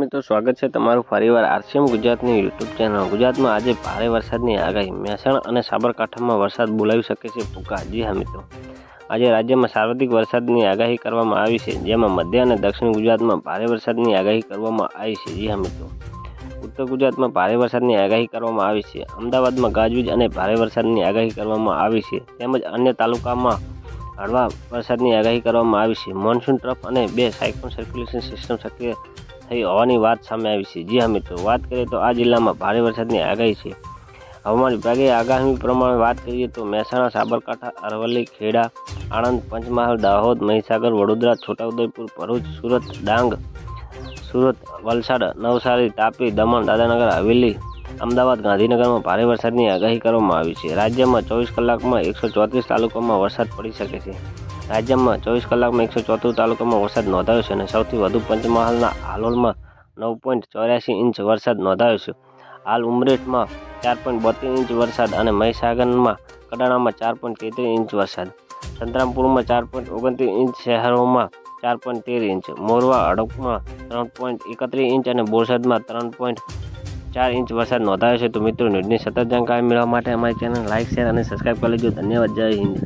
મિત્રો, સ્વાગત છે તમારું ફરીવાર આરસીએમ ગુજરાતની યુટ્યુબ ચેનલ. ગુજરાતમાં આજે ભારે વરસાદની આગાહી. મહેસાણા અને સાબરકાંઠામાં વરસાદ બોલાવી શકે છે ફૂંકા જી હા, મિત્રો. આજે રાજ્યમાં સાર્વત્રિક વરસાદની આગાહી કરવામાં આવી છે, જેમાં મધ્ય અને દક્ષિણ ગુજરાતમાં ભારે વરસાદની આગાહી કરવામાં આવી છે. જી હા, મિત્રો. ઉત્તર ગુજરાતમાં ભારે વરસાદની આગાહી કરવામાં આવી છે. અમદાવાદમાં ગાજવીજ અને ભારે વરસાદની આગાહી કરવામાં આવી છે. તેમજ અન્ય તાલુકામાં હળવા વરસાદની આગાહી કરવામાં આવી છે. મોન્સૂન ટ્રફ અને બે સાયક્લોન સર્ક્યુલેશન સિસ્ટમ સક્રિય થઈ હોવાની વાત સામે આવી છે. જી હા મિત્રો, વાત કરીએ તો આ જિલ્લામાં ભારે વરસાદની આગાહી છે. હવામાન વિભાગે આગાહી પ્રમાણે વાત કરીએ તો મહેસાણા, સાબરકાંઠા, અરવલ્લી, ખેડા, આણંદ, પંચમહાલ, દાહોદ, મહીસાગર, વડોદરા, છોટાઉદેપુર, ભરૂચ, સુરત, ડાંગ, સુરત, વલસાડ, નવસારી, તાપી, દમણ, દાદાનગર, હવેલી, અમદાવાદ, ગાંધીનગરમાં ભારે વરસાદની આગાહી કરવામાં આવી છે. રાજ્યમાં ચોવીસ કલાકમાં એકસો ચોત્રીસ તાલુકામાં વરસાદ પડી શકે છે. રાજ્યમાં ચોવીસ કલાકમાં એકસો ચોત્રીસ તાલુકામાં વરસાદ નોંધાયો છે અને સૌથી વધુ પંચમહાલના હાલોલમાં નવ પોઈન્ટ ચોર્યાસી ઇંચ વરસાદ નોંધાયો છે. હાલ ઉમરેઠમાં ચાર પોઈન્ટ બોતેર ઇંચ વરસાદ અને મહીસાગરમાં કડાણામાં ચાર પોઈન્ટ તેત્રીસ ઇંચ વરસાદ. સંતરામપુરમાં ચાર પોઈન્ટ ઓગણત્રીસ ઇંચ, શહેરોમાં ચાર પોઈન્ટ તેર ઇંચ, મોરવા અડકમાં ત્રણ પોઈન્ટ એકત્રીસ ઇંચ અને બોરસદમાં ત્રણ પોઈન્ટ ચાર ઇંચ વરસાદ નોંધાયો છે. તો મિત્રો, ન્યૂઝની સતત જાણકારી મેળવવા માટે અમારી ચેનલ લાઇક શેર અને સબસ્ક્રાઈબ કરી લેજો. ધન્યવાદ. જય હિન્દ.